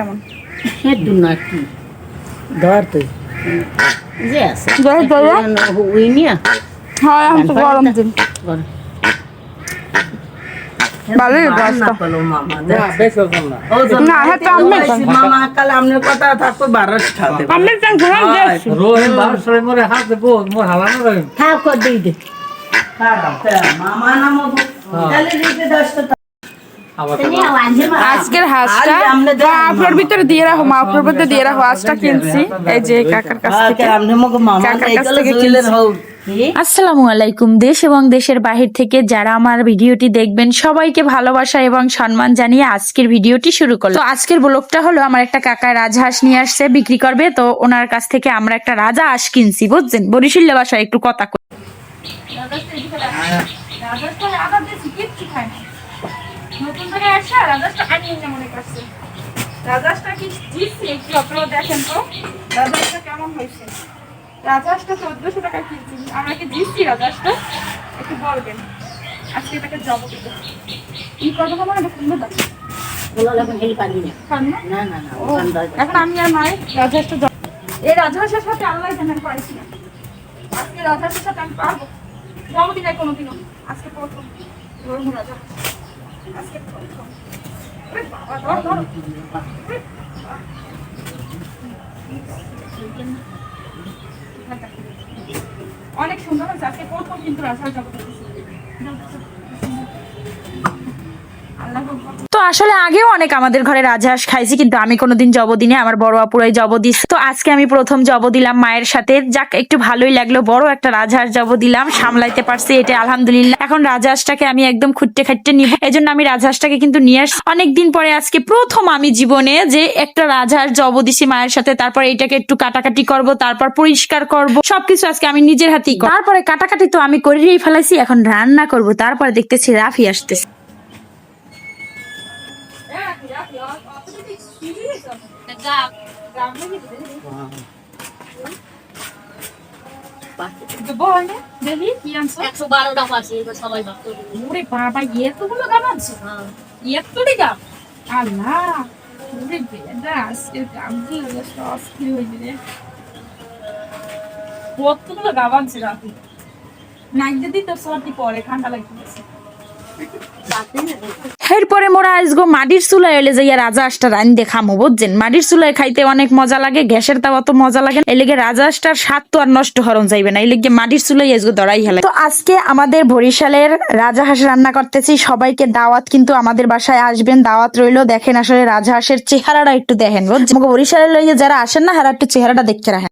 কেমন হেডু না কি ধর তুই যে আছে ধর, ধর। উই নিয়া হ্যাঁ এখন তো গরম দিন ভালোই গাছটা না হ্যাঁ তো আমি মামা কাল আপনার কথা থাকবে বারোশ খাবে আমি টেনশন দিয়েছি রোহিম বারোশো মোরে হাত আজকের হাঁসটা মাফলার ভিতরে দিয়ে রাখো মাফলার ভিতরে দিয়ে রাখো হাঁসটা কিনছি। এই যে কাকার কাছ থেকে। কাকার কাছ থেকে কিনছি। আসসালামু আলাইকুম দেশ এবং দেশের বাহির থেকে যারা আমার ভিডিওটি দেখবেন সবাইকে ভালোবাসা এবং সম্মান জানিয়ে আজকের ভিডিওটি শুরু করল তো আজকের ব্লগটা হলো আমার একটা কাকা রাজহাঁস নিয়ে আসছে বিক্রি করবে। তো ওনার কাছ থেকে আমরা একটা রাজা হাঁস কিনছি বুঝছেন? বরিশিল্লা বাসায় একটু কথা কই। নতুন করে আসা রাজাসটা আনিয়ে না মনে করছে। রাজাসটা কি দিচ্ছি একটু আপনারা দেখেন তো। রাজাসটা কেমন হয়েছে? রাজাসটা চোদ্দশো টাকা কিনছি আমরা কি দিচ্ছি রাজাসটা? একটু বলবেন। আজকে এটাকে জব দেবো কি করব আমার এটা সুন্দর বলো এখন আমি আর নয় রাজহাঁসটা এই রাজহাঁসের সাথে আল্লাহ জানার পাইছি না। আজকে রাজহাঁসের সাথে আমি পারব। কিনা কোনোদিনও। আজকে প্রথম। রাজা। অনেক সুন্দর হয়েছে। আজকে প্রথম কিন্তু রাজহাঁস জগৎ আল্লাহ আসলে আগেও অনেক আমাদের ঘরে রাজহাঁস খাইছি, কিন্তু আমি কোনোদিন জব দিনে আমার বড় আপুরাই জব দিস তো আজকে আমি প্রথম জব দিলাম মায়ের সাথে। যাক, একটু ভালোই লাগল, বড় একটা রাজহাঁস জব দিলাম, সামলাইতে পারছি এটা আলহামদুলিল্লাহ। এখন রাজহাঁসটাকে আমি একদম খুঁটতে খাটতে নিব। জন্য আমি রাজহাঁসটাকে কিন্তু নিয়ে আসছি। অনেকদিন পরে আজকে প্রথম আমি জীবনে যে একটা রাজহাঁস জব দিছি মায়ের সাথে, তারপর এটাকে একটু কাটাকাটি করব, তারপর পরিষ্কার করব। সবকিছু আজকে আমি নিজের হাতেই। তারপরে কাটাকাটি তো আমি করেই ফেলাইছি, এখন রান্না করব, তারপরে দেখতেছি রাফি আসতেছে। আল্লাহ আজকের গামগুলো সব কি হয়েছে রে কতগুলো গাম আছে রাখি নাক যদি তোর সর্দি পরে ঠান্ডা লাগতেছে এরপরে মোরা আজগো মাটির চুলায় এলে যাইয়া রাজা আষ্টা রান দেখামো, বুঝছেন? মাটির চুলায় খাইতে অনেক মজা লাগে, গ্যাসের তাও অত মজা লাগে এলেগে রাজা আষ্টার স্বাদ তো আর নষ্ট হরণ যাইবে না, এলেগে মাটির চুলাই আজগো দড়াই হেলে তো আজকে আমাদের বরিশালের রাজা হাঁস রান্না করতেছি, সবাইকে দাওয়াত কিন্তু আমাদের বাসায় আসবেন, দাওয়াত রইল। দেখেন আসলে রাজা হাঁসের চেহারাটা একটু দেখেন, বুঝছেন? বরিশালের লইয়ে যারা আসেন না, হারা একটু চেহারাটা দেখতে রাখেন।